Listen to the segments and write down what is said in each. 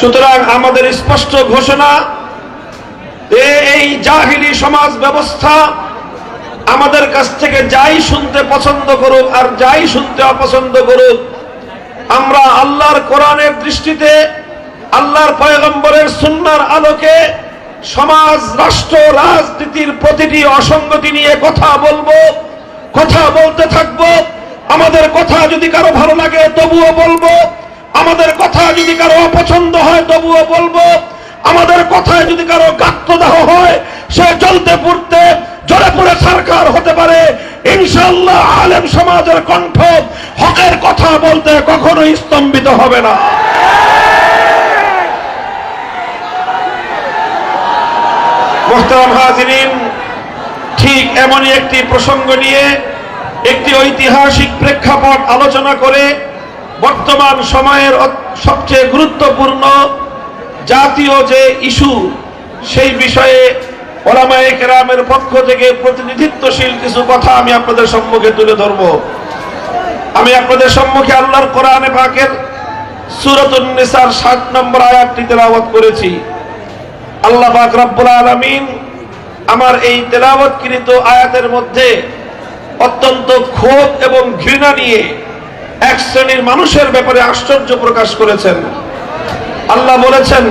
সুতরাং আমাদের স্পষ্ট ঘোষণা এই জাহিলি সমাজ ব্যবস্থা আমাদের কাছ থেকে যাই শুনতে পছন্দ করুক আর যাই শুনতে অপছন্দ করুক, আমরা আল্লাহর কোরআনের দৃষ্টিতে, আল্লাহর পয়গম্বরের সুন্নার আলোকে সমাজ, রাষ্ট্র, রাজনীতির প্রতিটি অসঙ্গতি নিয়ে কথা বলব, কথা বলতে থাকব। আমাদের কথা যদি কারও ভালো লাগে তবুও বলব। আমাদের কথা যদি কারও অপছন্দ হয়, তবুও বলব, আমাদের কথায় যদি কারও গাত্রদাহ হয়, সে চলতে পড়তে জলে পড়ে সরকার হতে পারে। ইনশাল্লাহ আলেম সমাজের কণ্ঠ হকের কথা বলতে কখনোই স্তম্ভিত হবে না। ঠিক এমনই একটি প্রসঙ্গ নিয়ে একটি ঐতিহাসিক প্রেক্ষাপট আলোচনা করে বর্তমান সময়ের সবচেয়ে গুরুত্বপূর্ণ জাতীয় যে ইস্যু, সেই বিষয়ে ওলামায়ে কেরামের পক্ষ থেকে প্রতিনিধিত্বশীল কিছু কথা আমি আপনাদের সম্মুখে তুলে ধরব। আমি আপনাদের সম্মুখে আল্লাহর কোরআনে পাকের সুরতুন নিসার সাত নম্বর আয়াতটি তেলাওয়াত করেছি। আল্লাহ পাক রব্বুল আলামিন আমার এই তেলাওয়াতকৃত আয়াতের মধ্যে অত্যন্ত ক্ষোভ এবং ঘৃণা নিয়ে এক শ্রেণীর মানুষের ব্যাপারে আশ্চর্য প্রকাশ করেছেন আল্লাহ বলেছেন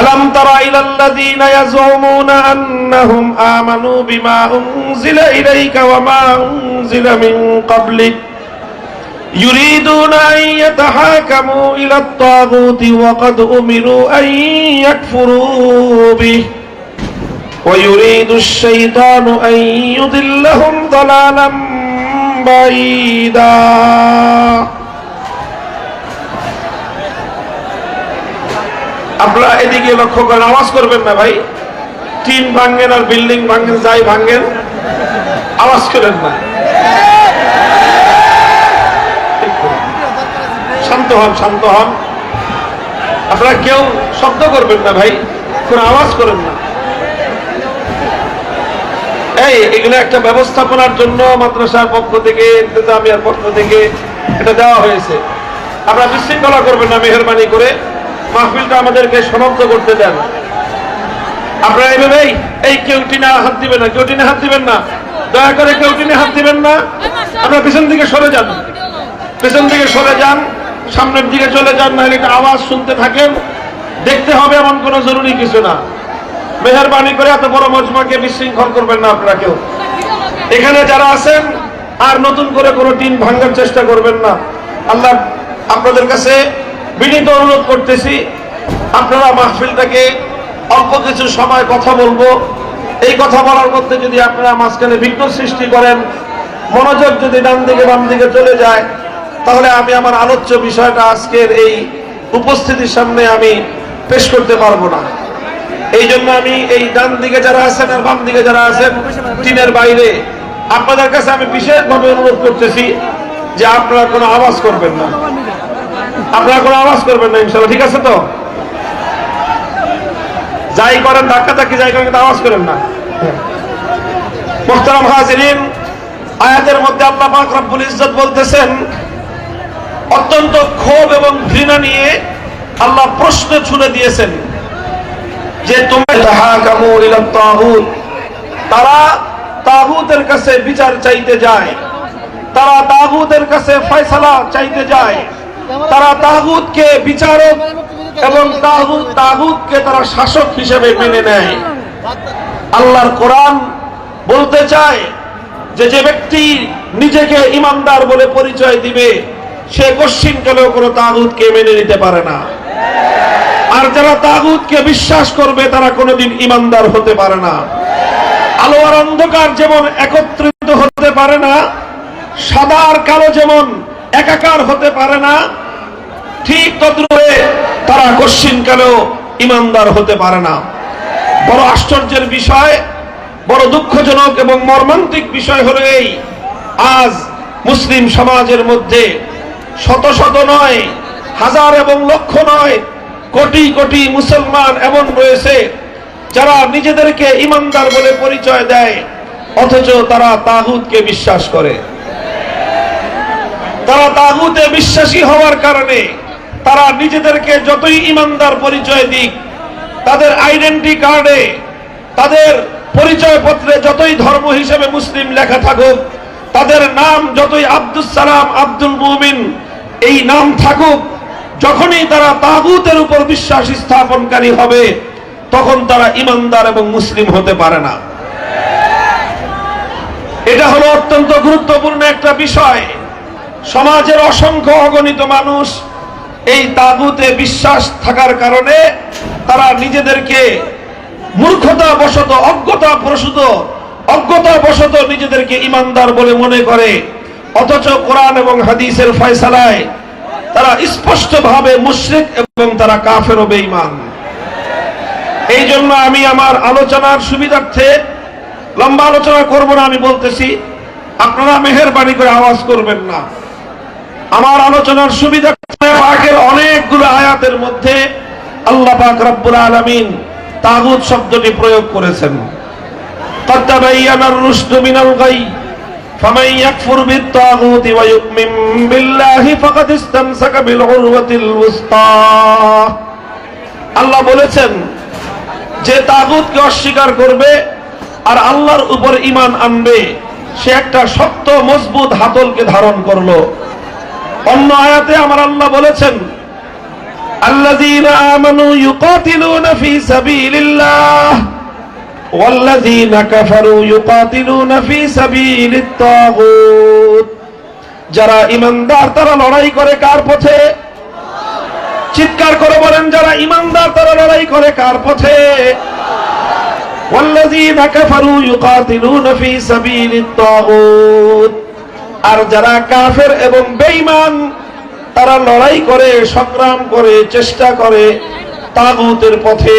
আলাম তারা ইলাল্লাযীনা ইয়াজুমুনা আন্নাহুম আমানু বিমা উনজিলা ইলাইকা ওয়া মা উনজিলা মিন ক্বাবলিক يريدون أن يتحاكموا إلى الطاغوت وقد أمروا أن يكفروا به ويريد الشيطان أن يضلهم ضلالا بعيدا আপনারা এদিকে লক্ষ্য করেন আওয়াজ করবেন না ভাই টিন ভাঙ্গেন আর বিল্ডিং ভাঙ্গেন যাই ভাঙ্গেন আওয়াজ করেন না শান্ত হন শান্ত হন আপনারা কেউ শব্দ করবেন না ভাই কোন আওয়াজ করেন না এই, এগুলো একটা ব্যবস্থাপনার জন্য মাদ্রাসার পক্ষ থেকে, ইন্তেজামিয়ার পক্ষ থেকে এটা দেওয়া হয়েছে। আপনারা বিশৃঙ্খলা করবেন না, মেহরবানি করে মাহফিলটা আমাদেরকে সমাপ্ত করতে দেন। আপনারা এইভাবে, এই- এই কেউ টিনে হাত দিবেন না, কেউ টিনে হাত দিবেন না। দয়া করে কেউ টিনে হাত দিবেন না। আপনারা পিছন দিকে সরে যান। পেছন দিকে সরে যান, সামনের দিকে চলে যান, নাহলে একটা আওয়াজ শুনতে থাকেন। দেখতে হবে এমন কোনো জরুরি কিছু না। মেহরবানি করে এত বড় মজমাকে বিশৃঙ্খল করবেন না আপনারা কেউ এখানে যারা আছেন, আর নতুন করে কোনো টিন ভাঙার চেষ্টা করবেন না। আল্লাহ আপনাদের কাছে বিনীত অনুরোধ করতেছি, আপনারা মাহফিলটাকে অল্প কিছু সময় কথা বলব। এই কথা বলার মধ্যে যদি আপনারা মাঝখানে বিঘ্ন সৃষ্টি করেন, মনোযোগ যদি ডান দিকে বাম দিকে চলে যায়, তাহলে আমি আমার আলোচ্য বিষয়টা আজকের এই উপস্থিতির সামনে আমি পেশ করতে পারব না। এই জন্য আমি এই ডান দিকে যারা আছেন আর বাম দিকে যারা আছেন টিনের বাইরে, আপনাদের কাছে আমি বিশেষভাবে অনুরোধ করতেছি যে আপনারা কোনো আওয়াজ করবেন না। আপনারা কোনো আওয়াজ করবেন না ইনশাল্লাহ ঠিক আছে তো? যাই করেন ধাক্কা ধাক্কি যাই করেন, কিন্তু আওয়াজ করেন না। মোহতারাম হাজিরিন, আয়াতের মধ্যে আল্লাহ পাক রব্বুল ইজ্জত বলতেছেন, অত্যন্ত ক্ষোভ এবং ঘৃণা নিয়ে আল্লাহ প্রশ্ন ছুড়ে দিয়েছেন। যে তোমরা তারা তাগুতের কাছে বিচার চাইতে যায়। তারা তাগুতের কাছে ফয়সালা চাইতে যায়। তারা তাগুতকে বিচারক এবং তাগুত, তাগুতকে তারা শাসক হিসেবে মেনে নেয়। আল্লাহর কোরআন বলতে চায় যে যে ব্যক্তি নিজেকে ইমানদার বলে পরিচয় দিবে, সে কশ্চিন কালেও কোনো তাগুতকে মেনে নিতে পারে না। আর যারা তাগুতকে বিশ্বাস করবে, তারা কোনোদিন ইমানদার হতে পারে না। আলো আর অন্ধকার যেমন একত্রিত হতে পারে না, সাদা আর কালো যেমন একাকার হতে পারে না, ঠিক তদ্রুপে তারা কশ্চিন কালেও ইমানদার হতে পারে না। বড় আশ্চর্যের বিষয়, বড় দুঃখজনক এবং মর্মান্তিক বিষয় হলো এই, আজ মুসলিম সমাজের মধ্যে শত শত নয়, হাজার এবং লক্ষ নয় কোটি কোটি মুসলমান এমন রয়েছে যারা নিজেদেরকে ইমানদার বলে পরিচয় দেয়, অথচ তারা তাহুদকে বিশ্বাস করে। তারা তাগুতে বিশ্বাসী হওয়ার কারণে তারা নিজেদেরকে যতই ইমানদার পরিচয় দিক, তাদের আইডেন্টি কার্ডে, তাদের পরিচয়পত্রে যতই ধর্ম হিসেবে মুসলিম লেখা থাকুক, তাদের নাম যতই আব্দুল সালাম আব্দুল মুমিন এই নাম থাকুক যখনই তারা তাগুতের উপর বিশ্বাস স্থাপনকারী হবে, তখন তারা ইমানদার এবং মুসলিম হতে পারে না। এটা হলো অত্যন্ত গুরুত্বপূর্ণ একটা বিষয়। সমাজের অসংখ্য অগণিত মানুষ এই তাগুতে বিশ্বাস থাকার কারণে তারা নিজেদেরকে মূর্খতা বশত অজ্ঞতা প্রসূত অজ্ঞতা বশত নিজেদেরকে ইমানদার বলে মনে করে। অথচ কোরআন এবং হাদিসের ফয়সালায় তারা স্পষ্টভাবে মুশরিক এবং তারা কাফের ও বেঈমান এই জন্য আমি আমার আলোচনার সুবিধার্থে লম্বা আলোচনা করব না আমি বলতেছি আপনারা মেহেরবানি করে আওয়াজ করবেন না আমার আলোচনার সুবিধা পাকের অনেকগুলো আয়াতের মধ্যে আল্লাহ পাক রব্বুল আলামিন তাগুত শব্দটি প্রয়োগ করেছেন قد تبين الرشد من الغي فمن يكفر بالطاغوت ويؤمن بالله فقد استمسك بالعروة الوثقى আল্লাহ বলেছেন যে তাগুতকে অস্বীকার করবে আর আল্লাহর উপর ইমান আনবে সে একটা শক্ত মজবুত হাতলকে ধারণ করলো অন্য আয়াতে আমার আল্লাহ বলেছেন الذين آمنوا يقاتلون في سبيل الله والذين كفروا يقاتلون في سبيل الطاغوت যারা ইমানদার তারা লড়াই করে কার পথে চিৎকার করে বলেন যারা ইমানদার তারা লড়াই করে কার পথে والذين كفروا يقاتلون في سبيل الطاغوت আর যারা কাফের এবং বেঈমান তারা লড়াই করে সংগ্রাম করে চেষ্টা করে তাগুতের পথে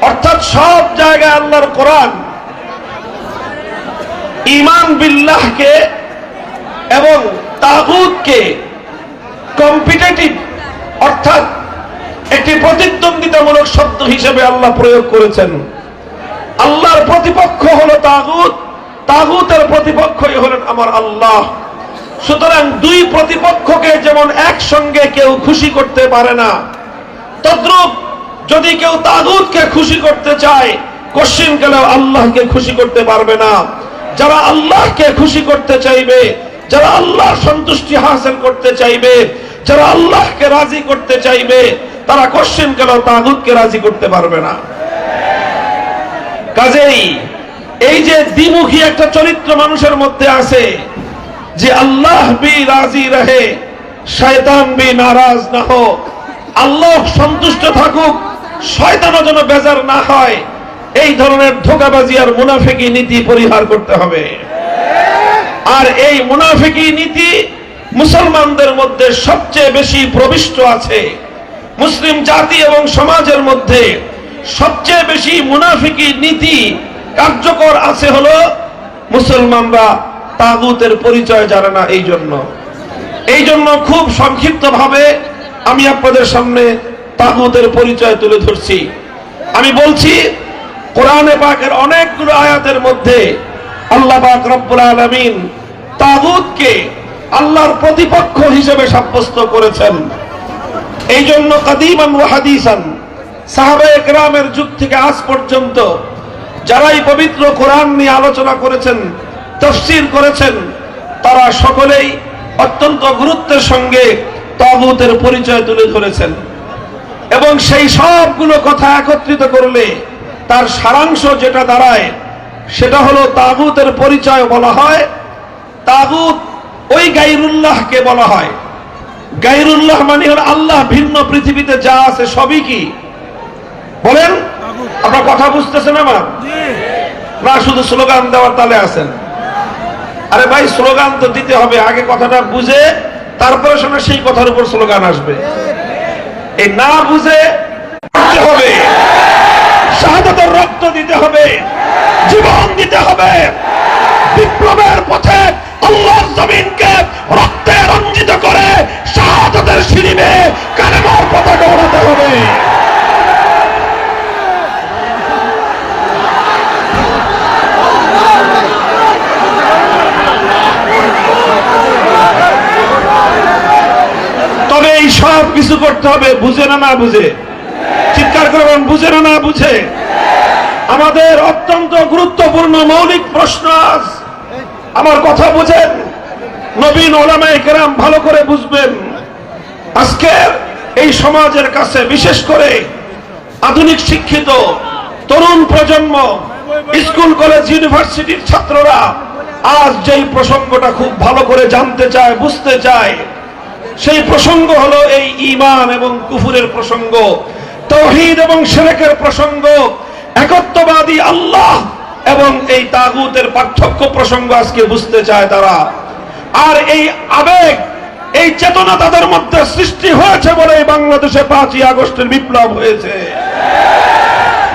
অর্থাৎ সব জায়গায় আল্লাহর কোরআন। ইমান বিল্লাহকে এবং তাগুতকে কম্পিটেটিভ অর্থাৎ একটি প্রতিদ্বন্দ্বিতামূলক শব্দ হিসেবে আল্লাহ প্রয়োগ করেছেন। আল্লাহর প্রতিপক্ষ হলো তাগুত, তাগুতের প্রতিপক্ষই হলেন আমার আল্লাহ। সুতরাং দুই প্রতিপক্ষকে যেমন একসঙ্গে কেউ খুশি করতে পারে না, তদ্রুপ যদি কেউ তাগুতকে খুশি করতে চায়, কশ্চিন কালেও আল্লাহকে খুশি করতে পারবে না। যারা আল্লাহকে খুশি করতে চাইবে, যারা আল্লাহ সন্তুষ্টি হাসিল করতে চাইবে, যারা আল্লাহকে রাজি করতে চাইবে, তারা কশ্চিন কালেও তাগুতকে রাজি করতে পারবে না। কাজেই এই যে দ্বিমুখী একটা চরিত্র মানুষের মধ্যে আছে, যে আল্লাহ বি রাজি রহে, শয়তান বি নারাজ না হোক, আল্লাহ সন্তুষ্ট থাকুক শয়তানও যেন বেজার না হয়, এই ধরনের ধোকাবাজি আর মুনাফিকি নীতি পরিহার করতে হবে। আর এই মুনাফিকি নীতি মুসলমানদের মধ্যে সবচেয়ে বেশি প্রবিষ্ট আছে। মুসলিম জাতি এবং সমাজের মধ্যে সবচেয়ে বেশি মুনাফিকি নীতি কার্যকর আছে হলো মুসলমানরা তাগুতের পরিচয় জানে না এই জন্য এই জন্য খুব সংক্ষিপ্ত ভাবে আমি আপনাদের সামনে তাগুতের পরিচয় তুলে ধরছি। আমি বলছি, কোরআনে পাকের অনেকগুলো আয়াতের মধ্যে আল্লাহ পাক রব্বুল আলামিন তাগুতকে আল্লাহর প্রতিপক্ষ হিসেবে সাব্যস্ত করেছেন। এই জন্য কাদিমান ওয়া হাদিসান সাহাবা একরামের যুগ থেকে আজ পর্যন্ত যারাই পবিত্র কোরআন নিয়ে আলোচনা করেছেন, তফসির করেছেন, তারা সকলেই অত্যন্ত গুরুত্বের সঙ্গে তাগুতের পরিচয় তুলে ধরেছেন। এবং সেই সবগুলো কথা একত্রিত করলে তার সারাংশ যেটা দাঁড়ায়, সেটা হলো তাগুতের পরিচয় বলা হয়। তাগুত ওই গাইরুল্লাহকে বলা হয়। গাইরুল্লাহ মানে হলো আল্লাহ ভিন্ন পৃথিবীতে যা আছে সবই কি? বলেন, আপনার কথা বুঝতেছেন আমার? না, শুধু স্লোগান দেওয়ার তালে আছেন। আরে ভাই, স্লোগান তো দিতে হবে, আগে কথাটা বুঝে তারপরে সেই কথার উপর স্লোগান আসবে। এই না বুঝে হবে। শাহাদাতের রক্ত দিতে হবে। জীবন দিতে হবে। করতে হবে বুঝে না না বুঝে? চিৎকার করে বলেন, বুঝে না না বুঝে? আমাদের অত্যন্ত গুরুত্বপূর্ণ মৌলিক প্রশ্ন আজ। আমার কথা বুঝেন নবীন ওলামায়ে কেরাম ভালো করে বুঝবেন। আজকের এই সমাজের কাছে বিশেষ করে আধুনিক শিক্ষিত তরুণ প্রজন্ম স্কুল কলেজ ইউনিভার্সিটির ছাত্ররা আজ যেই প্রসঙ্গটা খুব ভালো করে জানতে চায় বুঝতে চায় সেই প্রসঙ্গ হলো এই ইমান এবং কুফুরের প্রসঙ্গ, তৌহিদ এবং সেরেকের প্রসঙ্গ, একত্ববাদী আল্লাহ এবং এই তাগুতের পার্থক্য প্রসঙ্গ আজকে বুঝতে চায় তারা। আর এই আবেগ, এই চেতনা তাদের মধ্যে সৃষ্টি হয়েছে বলে বাংলাদেশে পাঁচই আগস্টের বিপ্লব হয়েছে।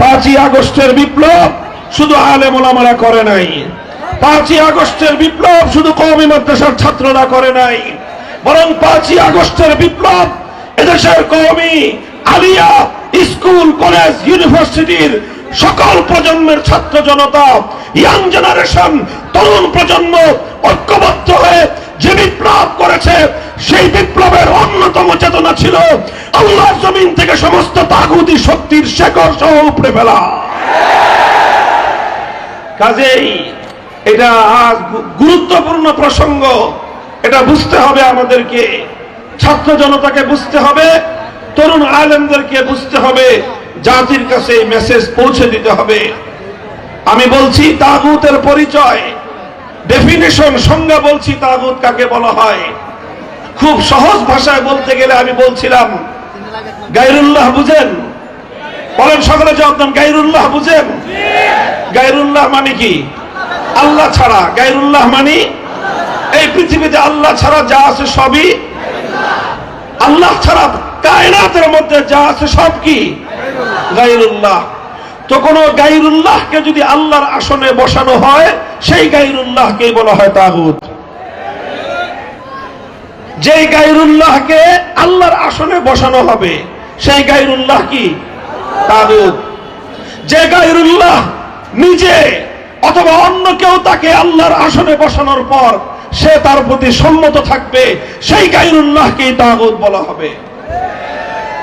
পাঁচই আগস্টের বিপ্লব শুধু আলেম ওলামারা করে নাই। পাঁচই আগস্টের বিপ্লব শুধু কওমি মাদ্রাসার ছাত্ররা করে নাই। বরং পাঁচই আগস্টের বিপ্লব এদেশের কওমি, আলিয়া, স্কুল, কলেজ, ইউনিভার্সিটির সকল প্রজন্মের ছাত্র জনতা ইয়াং জেনারেশন তরুণ প্রজন্ম ঐক্যবদ্ধ হয়ে যে বিপ্লব করেছে, সেই বিপ্লবের অন্যতম চেতনা ছিল আল্লাহ জমিন থেকে সমস্ত তাগুতি শক্তির শেকড় সহ উপড়ে ফেলা। কাজেই এটা আজ গুরুত্বপূর্ণ প্রসঙ্গ। এটা বুঝতে হবে আমাদেরকে। ছাত্র জনতাকে বুঝতে হবে, তরুণ আলেমদেরকে বুঝতে হবে, জাতির কাছে মেসেজ পৌঁছে দিতে হবে। আমি বলছি, তাগুতের পরিচয় ডেফিনেশন সংজ্ঞা বলছি, তাগুত কাকে বলা হয়? খুব সহজ ভাষায় বলতে গেলে আমি বলছিলাম গাইরুল্লাহ বুঝেন? বলেন সকলে জবাব গাইরুল্লাহ বুঝেন? গাইরুল্লাহ মানে কি? আল্লাহ ছাড়া। গাইরুল্লাহ মানে এই পৃথিবীতে আল্লাহ ছাড়া যা আছে সবই আল্লাহ ছাড়া কায়নাতের মধ্যে যা আছে সব কি? গাইরুল্লাহ তো কোন গাইরুল্লাহকে যদি আল্লাহর আসনে বসানো হয়, সেই গাইরুল্লাহকে বলা হয় তাগুত। যেই গাইরুল্লাহকে আল্লাহর আসনে বসানো হবে, সেই গাইরুল্লাহ কি? তাগুত। যে গাইরুল্লাহ নিজে অথবা অন্য কেউ তাকে আল্লাহর আসনে বসানোর পর সে তার প্রতি সম্মত থাকবে, সেই গাইরুল্লাহকেই তাগুত বলা হবে।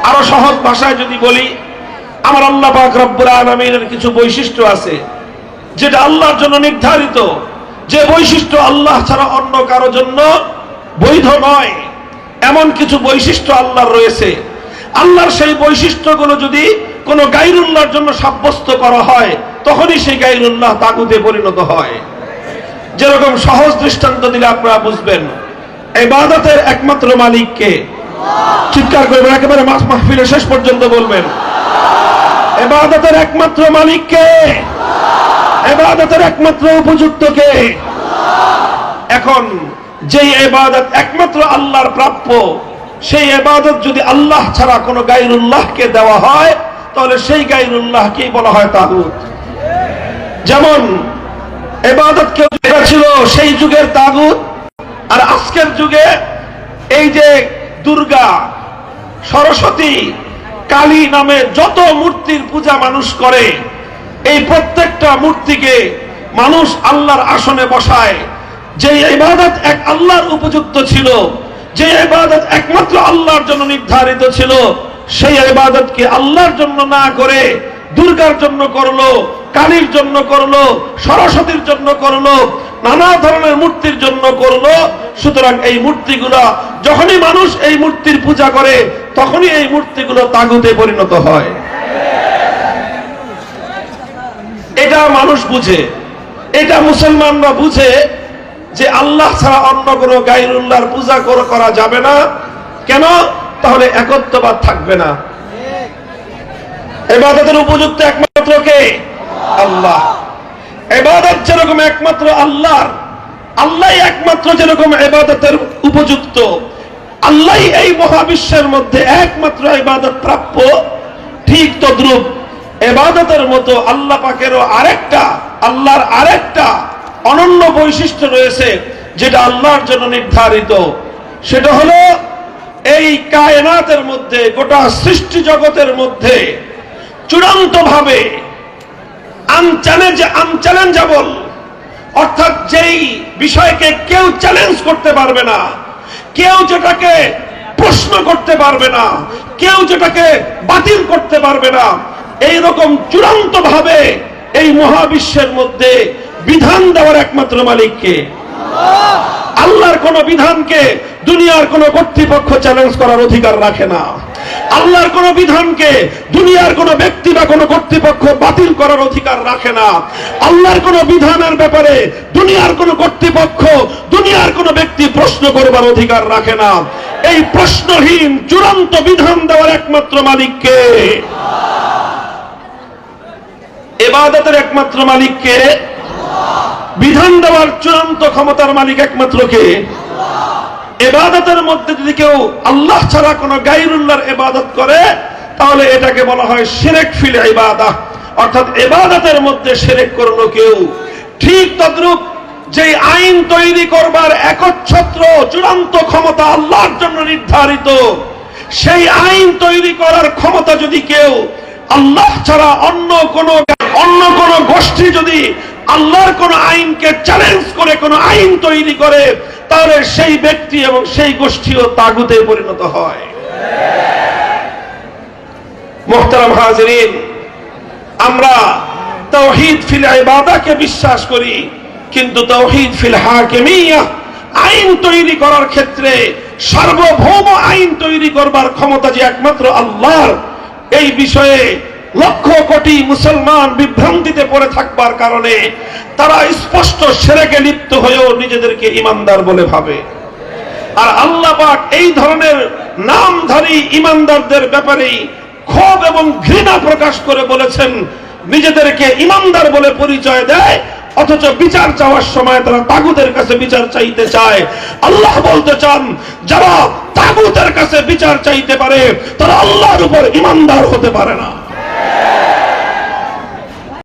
আরও সহজ ভাষায় যদি বলি, আমার আল্লাহ পাক রব্বুল কিছু বৈশিষ্ট্য আছে, যেটা আল্লাহর জন্য নির্ধারিত। যে বৈশিষ্ট্য আল্লাহ ছাড়া অন্য কারও জন্য বৈধ নয়, এমন কিছু বৈশিষ্ট্য আল্লাহর রয়েছে। আল্লাহর সেই বৈশিষ্ট্যগুলো যদি কোনো গাইরুল্লাহর জন্য সাব্যস্ত করা হয়, তখনই সেই গাইরুল্লাহ তাগুতে পরিণত হয়। যেরকম সহজ দৃষ্টান্ত দিলে আপনারা বুঝবেন। এবাদতের একমাত্র মালিককে চিৎকার করবেন একেবারে মাস মাহফিলের শেষ পর্যন্ত বলবেন। এবাদতের একমাত্র মালিককে এবাদতের একমাত্র উপযুক্ত কে? এখন যেই এবাদত একমাত্র আল্লাহর প্রাপ্য, সেই এবাদত যদি আল্লাহ ছাড়া কোনো গাইরুল্লাহকে দেওয়া হয়, তাহলে সেই গাইরুল্লাহকেই বলা হয় তাগুত। যেমন এবাদত কেউ যেটা ছিল, সেই যুগের তাগুত। আর আজকের যুগে এই যে দুর্গা, সরস্বতী, কালী নামে যত মূর্তির পূজা মানুষ করে, এই প্রত্যেকটা মূর্তিকে মানুষ আল্লাহর আসনে বসায়। যে ইবাদত এক আল্লাহর উপযুক্ত ছিল, যে ইবাদত একমাত্র আল্লাহর জন্য নির্ধারিত ছিল, সেই ইবাদতকে আল্লাহর জন্য না করে দুর্গার জন্য করল। কালীর জন্য করল, সরস্বতীর জন্য করল, নানা ধরনের মূর্তির জন্য করল। সুতরাং এই মূর্তিগুলা, যখনই মানুষ এই মূর্তির পূজা করে, তখনই এই মূর্তিগুলো তাগুতে পরিণত হয়। এটা মানুষ বুঝে। এটা মুসলমানরা বুঝে যে আল্লাহ ছাড়া অন্য কোনো গাইরুল্লাহর পূজা করা যাবে না। কেন? তাহলে একত্ববাদ থাকবে না। এবাদতের উপযুক্ত একমাত্র কে? আল্লাহ এবাদত যেরকম একমাত্র আল্লাহর আল্লাহ একমাত্র যেরকম এবাদতের উপযুক্ত আল্লাহ এই মহাবিশ্বের মধ্যে একমাত্র ইবাদত প্রাপ্য, ঠিক তদ্রুপ। এবাদতের মতো আল্লাহ পাকেরও আরেকটা, আল্লাহর আরেকটা অনন্য বৈশিষ্ট্য রয়েছে, যেটা আল্লাহর জন্য নির্ধারিত। সেটা হলো, এই কায়নাতের মধ্যে, গোটা সৃষ্টি জগতের মধ্যে চূড়ান্ত ভাবে আনচ্যালেঞ্জ আনচ্যালেঞ্জেবল অর্থাৎ যেই বিষয়কে কেউ চ্যালেঞ্জ করতে পারবে না, কেউ যেটাকে প্রশ্ন করতে পারবে না, কেউ যেটাকে বাতিল করতে পারবে না এই রকম চূড়ান্ত ভাবে এই মহাবিশ্বের মধ্যে বিধান দেওয়ার একমাত্র মালিককে আল্লাহর কোন বিধানকে দুনিয়ার কোন কর্তৃপক্ষ চ্যালেঞ্জ করার অধিকার রাখে না। আল্লাহর কোন বিধানকে দুনিয়ার কোন ব্যক্তি বা কোন কর্তৃপক্ষ বাতিল করার অধিকার রাখে না। আল্লাহর কোন বিধানের ব্যাপারে দুনিয়ার কোন কর্তৃপক্ষ, দুনিয়ার কোন ব্যক্তি প্রশ্ন করবার অধিকার রাখে না। এই প্রশ্নহীন, চূড়ান্ত বিধান দেওয়ার একমাত্র মালিককে এবাদতের একমাত্র মালিককে বিধান দেওয়ার চূড়ান্ত ক্ষমতার মালিক একমাত্র কে? এবাদতের মধ্যে যদি কেউ আল্লাহ ছাড়া কোন গাইরুল্লাহর এবাদত করে, তাহলে এটাকে বলা হয় সেরেক ফিল ইবাদা অর্থাৎ এবাদতের মধ্যে সেরেক করল কেউ। ঠিক তদ্রূপ যে আইন তৈরি করবার একচ্ছত্র চূড়ান্ত ক্ষমতা আল্লাহর জন্য নির্ধারিত, সেই আইন তৈরি করার ক্ষমতা যদি কেউ আল্লাহ ছাড়া অন্য কোন অন্য কোন গোষ্ঠী যদি আল্লাহর কোন আইনকে চ্যালেঞ্জ করে, কোন আইন তৈরি করে তাহলে সেই ব্যক্তি এবং সেই গোষ্ঠীও তাগুতে পরিণত হয়। মোহতারাম হাজরিন, আমরা তৌহিদ ফিল ইবাদাকে বিশ্বাস করি, কিন্তু তৌহিদ ফিল হাকিমিয়া, আইন তৈরি করার ক্ষেত্রে সার্বভৌম আইন তৈরি করবার ক্ষমতা যে একমাত্র আল্লাহর, এই বিষয়ে লক্ষ কোটি মুসলমান বিভ্রান্তিতে পড়ে থাকবার কারণে তারা স্পষ্ট সেরেকে লিপ্ত হয়েও নিজেদেরকে ইমানদার বলে ভাবে। আর আল্লাহ পাক এই ধরনের নামধারী ইমানদারদের ব্যাপারেই ক্ষোভ এবং ঘৃণা প্রকাশ করে বলেছেন, নিজেদেরকে ইমানদার বলে পরিচয় দেয়, অথচ বিচার চাওয়ার সময় তারা তাগুদের কাছে বিচার চাইতে চায়। আল্লাহ বলতে চান, যারা তাগুদের কাছে বিচার চাইতে পারে, তারা আল্লাহর উপর ইমানদার হতে পারে না।